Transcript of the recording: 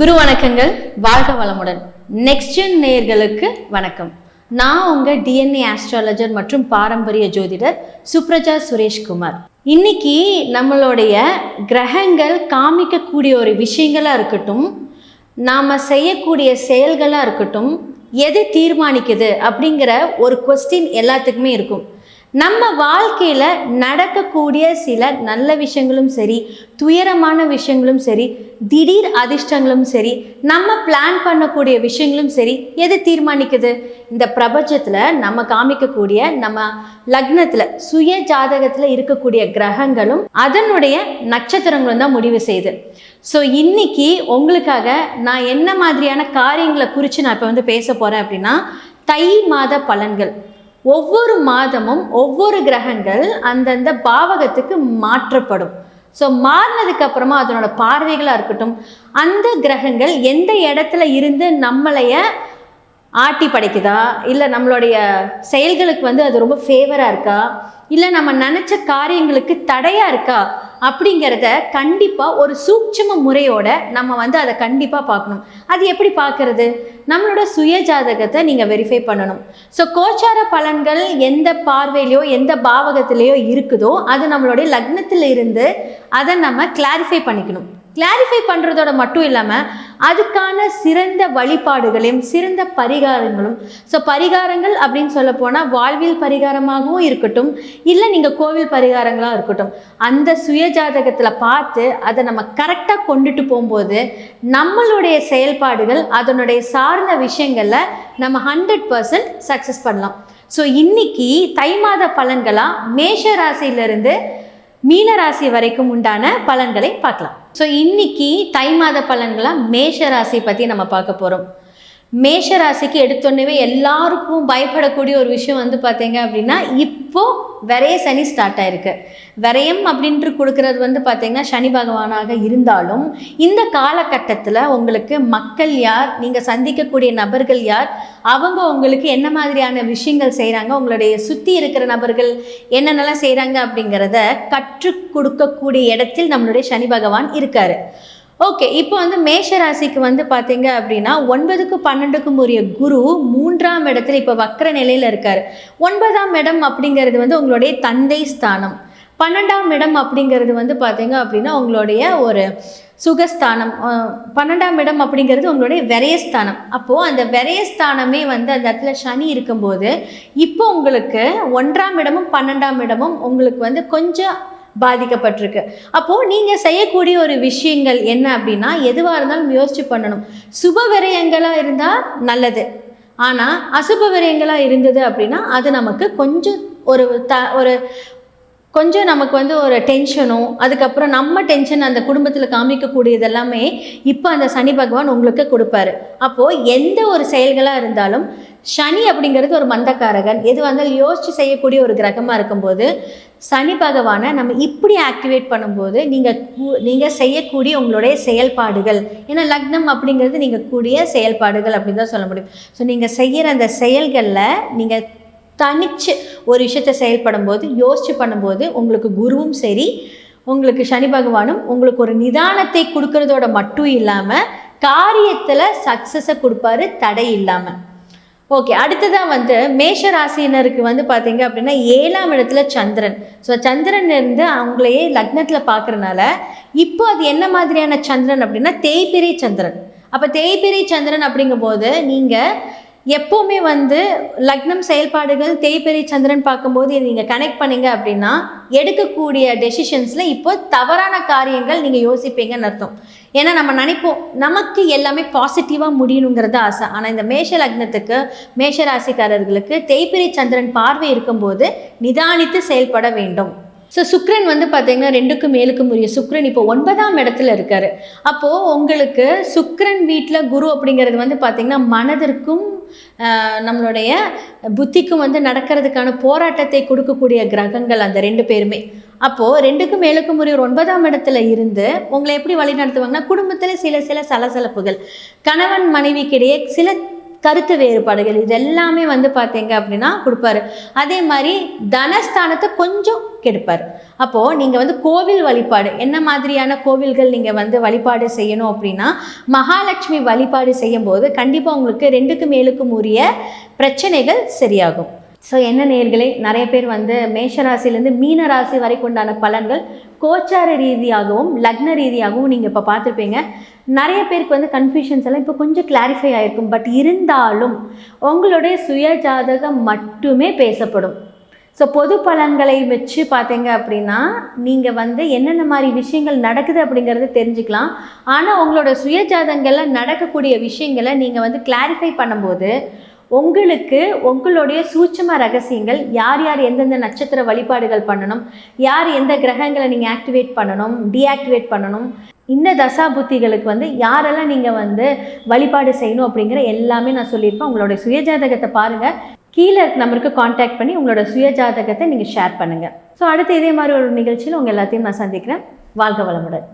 குரு வணக்கங்கள் வாழ்க வளமுடன். நெக்ஸ்ட் ஜென் நேயர்களுக்கு வணக்கம். நான் உங்க டிஎன்ஏ ஆஸ்ட்ராலஜர் மற்றும் பாரம்பரிய ஜோதிடர் சுப்ரஜா சுரேஷ்குமார். இன்னைக்கு நம்மளுடைய கிரகங்கள் காமிக்கக்கூடிய ஒரு விஷயங்களாக இருக்கட்டும் நாம் செய்யக்கூடிய செயல்களாக இருக்கட்டும் எது தீர்மானிக்குது அப்படிங்கிற ஒரு கொஸ்டின் எல்லாத்துக்குமே இருக்கும். நம்ம வாழ்க்கையில் நடக்கக்கூடிய சில நல்ல விஷயங்களும் சரி துயரமான விஷயங்களும் சரி திடீர் அதிர்ஷ்டங்களும் சரி நம்ம பிளான் பண்ணக்கூடிய விஷயங்களும் சரி எது தீர்மானிக்குது? இந்த பிரபஞ்சத்தில் நம்ம காமிக்கக்கூடிய நம்ம லக்னத்தில் சுய ஜாதகத்தில் இருக்கக்கூடிய கிரகங்களும் அதனுடைய நட்சத்திரங்களும் தான் முடிவு செய்யுது. ஸோ இன்னைக்கு உங்களுக்காக நான் என்ன மாதிரியான காரியங்களை குறித்து நான் இப்போ வந்து பேச போகிறேன் அப்படின்னா தை மாத பலன்கள். ஒவ்வொரு மாதமும் ஒவ்வொரு கிரகங்கள் அந்தந்த பாவகத்துக்கு மாற்றப்படும். ஸோ மாறினதுக்கு அப்புறமா அதனோட பார்வைகளாக இருக்கட்டும் அந்த கிரகங்கள் எந்த இடத்துல இருந்து நம்மளைய ஆட்டி படைக்குதா? இல்லை நம்மளுடைய செயல்களுக்கு வந்து அது ரொம்ப ஃபேவராக இருக்கா? இல்லை நம்ம நினச்ச காரியங்களுக்கு தடையாக இருக்கா? அப்படிங்கிறத கண்டிப்பாக ஒரு சூட்சம முறையோட நம்ம வந்து அதை கண்டிப்பாக பார்க்கணும். அது எப்படி பார்க்கறது? நம்மளோட சுய ஜாதகத்தை நீங்கள் வெரிஃபை பண்ணணும். ஸோ கோச்சார பலன்கள் எந்த பார்வையிலையோ எந்த பாவகத்திலேயோ இருக்குதோ அது நம்மளுடைய லக்னத்தில் இருந்து அதை நம்ம கிளாரிஃபை பண்ணிக்கணும். கிளாரிஃபை பண்ணுறதோட மட்டும் இல்லாமல் அதுக்கான சிறந்த வழிபாடுகளையும் சிறந்த பரிகாரங்களும். ஸோ பரிகாரங்கள் அப்படின்னு சொல்ல போனால் வாழ்வியல் பரிகாரமாகவும் இருக்கட்டும் இல்லை நீங்கள் கோவில் பரிகாரங்களாக இருக்கட்டும். அந்த சுயஜாதகத்தில் பார்த்து அதை நம்ம கரெக்டாக கொண்டுட்டு போகும்போது நம்மளுடைய செயல்பாடுகள் அதனுடைய சார்ந்த விஷயங்களில் நம்ம ஹண்ட்ரட் பர்சன்ட் சக்ஸஸ் பண்ணலாம். ஸோ இன்னைக்கு தை மாத பலன்களாக மேஷ ராசியிலிருந்து மீன ராசி வரைக்கும் உண்டான பலன்களை பார்க்கலாம். ஸோ இன்னைக்கு தை மாத பலன்களாக மேஷ ராசி பற்றி நம்ம பார்க்க போகிறோம் மேஷ ராசிக்கு எடுத்தோன்னே எல்லாருக்கும் பயப்படக்கூடிய ஒரு விஷயம் வந்து பார்த்தீங்க அப்படின்னா இப்போது விரைய சனி ஸ்டார்ட் ஆயிருக்கு. விரயம் அப்படின்ட்டு கொடுக்கறது வந்து பார்த்தீங்கன்னா சனி பகவானாக இருந்தாலும் இந்த காலகட்டத்தில் உங்களுக்கு மக்கள் யார் நீங்கள் சந்திக்கக்கூடிய நபர்கள் யார் அவங்க உங்களுக்கு என்ன மாதிரியான விஷயங்கள் செய்கிறாங்க உங்களுடைய சுற்றி இருக்கிற நபர்கள் என்னென்னலாம் செய்கிறாங்க அப்படிங்கிறத கற்றுக் கொடுக்கக்கூடிய இடத்தில் நம்மளுடைய சனி பகவான் இருக்காரு. ஓகே இப்போ வந்து மேஷ ராசிக்கு வந்து பார்த்தீங்க அப்படின்னா ஒன்பதுக்கும் பன்னெண்டுக்கும் உரிய குரு மூன்றாம் இடத்துல இப்போ வக்கர நிலையில் இருக்கார். ஒன்பதாம் இடம் அப்படிங்கிறது வந்து உங்களுடைய தந்தை ஸ்தானம். பன்னெண்டாம் இடம் அப்படிங்கிறது வந்து பார்த்தீங்க அப்படின்னா உங்களுடைய ஒரு சுகஸ்தானம். பன்னெண்டாம் இடம் அப்படிங்கிறது உங்களுடைய விரயஸ்தானம். அப்போது அந்த விரயஸ்தானமே வந்து அந்த இடத்துல சனி இருக்கும்போது இப்போ உங்களுக்கு ஒன்றாம் இடமும் பன்னெண்டாம் இடமும் உங்களுக்கு வந்து கொஞ்சம் பாதிக்கப்பட்டிருக்கு. அப்போது நீங்கள் செய்யக்கூடிய ஒரு விஷயங்கள் என்ன அப்படின்னா எதுவாக இருந்தாலும் யோசிச்சு பண்ணணும். சுப விரயங்களாக இருந்தால் நல்லது. ஆனால் அசுப விரயங்களாக இருந்தது அப்படின்னா அது நமக்கு கொஞ்சம் ஒரு த ஒரு கொஞ்சம் நமக்கு வந்து ஒரு டென்ஷனும் அதுக்கப்புறம் நம்ம டென்ஷன் அந்த குடும்பத்தில் காமிக்கக்கூடியது எல்லாமே இப்போ அந்த சனி பகவான் உங்களுக்கு கொடுப்பாரு. அப்போது எந்த ஒரு செயல்களாக இருந்தாலும் சனி அப்படிங்கிறது ஒரு மந்தக்காரகன். எது வந்தாலும் யோசித்து செய்யக்கூடிய ஒரு கிரகமாக இருக்கும்போது சனி பகவானை நம்ம இப்படி ஆக்டிவேட் பண்ணும்போது நீங்கள் நீங்கள் செய்யக்கூடிய உங்களுடைய செயல்பாடுகள். ஏன்னா லக்னம் அப்படிங்கிறது நீங்கள் கூடிய செயல்பாடுகள் அப்படின்னு தான் சொல்ல முடியும். ஸோ நீங்கள் செய்கிற அந்த செயல்களில் நீங்கள் தனிச்சு ஒரு விஷயத்தை செயல்படும் போது யோசிச்சு பண்ணும்போது உங்களுக்கு குருவும் சரி உங்களுக்கு சனி பகவானும் உங்களுக்கு ஒரு நிதானத்தை கொடுக்கறதோட மட்டும் இல்லாமல் காரியத்தில் சக்ஸஸை கொடுப்பாரு தடை இல்லாமல் ஓகே அடுத்ததாக வந்து மேஷ ராசினருக்கு வந்து பார்த்தீங்க அப்படின்னா ஏழாம் இடத்துல சந்திரன். ஸோ சந்திரன் இருந்து அவங்களையே லக்னத்தில் பார்க்குறனால இப்போ அது என்ன மாதிரியான சந்திரன் அப்படின்னா தேய்பிரை சந்திரன். அப்போ தேய்பிரை சந்திரன் அப்படிங்கும்போது நீங்கள் எப்போவுமே வந்து லக்னம் செயல்பாடுகள் தேய்பிரை சந்திரன் பார்க்கும்போது இதை நீங்கள் கனெக்ட் பண்ணீங்க அப்படின்னா எடுக்கக்கூடிய டெசிஷன்ஸில் இப்போ தவறான காரியங்கள் நீங்கள் யோசிப்பீங்கன்னு அர்த்தம். ஏன்னா நம்ம நினைப்போம் நமக்கு எல்லாமே பாசிட்டிவாக முடியணுங்கிறது ஆசை. ஆனால் இந்த மேஷ லக்னத்துக்கு மேஷ ராசிக்காரர்களுக்கு தேய்பிரை சந்திரன் பார்வை இருக்கும்போது நிதானித்து செயல்பட வேண்டும். ஸோ சுக்ரன் வந்து பார்த்தீங்கன்னா ரெண்டுக்கும் மேலுக்கும் உரிய சுக்ரன் இப்போ ஒன்பதாம் இடத்துல இருக்காரு. அப்போது உங்களுக்கு சுக்ரன் வீட்டில் குரு அப்படிங்கிறது வந்து பார்த்தீங்கன்னா மனதிற்கும் நம்மளுடைய புத்திக்கும் வந்து நடக்கிறதுக்கான போராட்டத்தை கொடுக்கக்கூடிய கிரகங்கள் அந்த ரெண்டு பேருமே. அப்போது ரெண்டுக்கும் மேலுக்கும் உரிய ஒரு ஒன்பதாம் இடத்துல இருந்து உங்களை எப்படி வழி நடத்துவாங்கன்னா குடும்பத்தில் சில சில சலசலப்புகள். கணவன் மனைவிக்கிடையே சில கருத்து வேறுபாடுகள் இது எல்லாமே வந்து பார்த்தீங்க அப்படின்னா கொடுப்பாரு. அதே மாதிரி தனஸ்தானத்தை கொஞ்சம் கெடுப்பார். அப்போது நீங்கள் வந்து கோவில் வழிபாடு என்ன மாதிரியான கோவில்கள் நீங்கள் வந்து வழிபாடு செய்யணும் அப்படின்னா மகாலட்சுமி வழிபாடு செய்யும்போது கண்டிப்பாக உங்களுக்கு ரெண்டுக்கு மேலுக்கும் உரிய பிரச்சனைகள் சரியாகும். ஸோ என்ன நேர்களே? நிறைய பேர் வந்து மேஷ ராசியிலேருந்து மீன ராசி வரைக்கும் உண்டான பலன்கள் கோச்சார ரீதியாகவும் லக்ன ரீதியாகவும் நீங்கள் இப்போ பார்த்துருப்பீங்க. நிறைய பேருக்கு வந்து கன்ஃபியூஷன்ஸ் எல்லாம் இப்போ கொஞ்சம் கிளாரிஃபை ஆகிருக்கும் பட் இருந்தாலும் உங்களுடைய சுய ஜாதகம் மட்டுமே பேசப்படும். ஸோ பொது பலன்களை வச்சு பார்த்தீங்க அப்படின்னா நீங்கள் வந்து என்னென்ன மாதிரி விஷயங்கள் நடக்குது அப்படிங்கிறத தெரிஞ்சுக்கலாம். ஆனால் உங்களோட சுயஜாதகங்களில் நடக்கக்கூடிய விஷயங்களை நீங்கள் வந்து கிளாரிஃபை பண்ணும்போது உங்களுக்கு உங்களுடைய சூட்சம ரகசியங்கள் யார் யார் எந்தெந்த நட்சத்திர வழிபாடுகள் பண்ணணும் யார் எந்த கிரகங்களை நீங்கள் ஆக்டிவேட் பண்ணணும் டீஆக்டிவேட் பண்ணணும் இந்த தசா புத்திகளுக்கு வந்து யாரெல்லாம் நீங்கள் வந்து வழிபாடு செய்யணும் அப்படிங்கிற எல்லாமே நான் சொல்லியிருப்பேன். உங்களுடைய சுயஜாதகத்தை பாருங்கள் கீழே நம்பருக்கு காண்டாக்ட் பண்ணி உங்களோட சுயஜாதகத்தை நீங்கள் ஷேர் பண்ணுங்கள் ஸோ அடுத்து இதே மாதிரி ஒரு நிகழ்ச்சியில் உங்கள் எல்லாத்தையும் நான் சந்திக்கிறேன். வாழ்க வளமுடன்.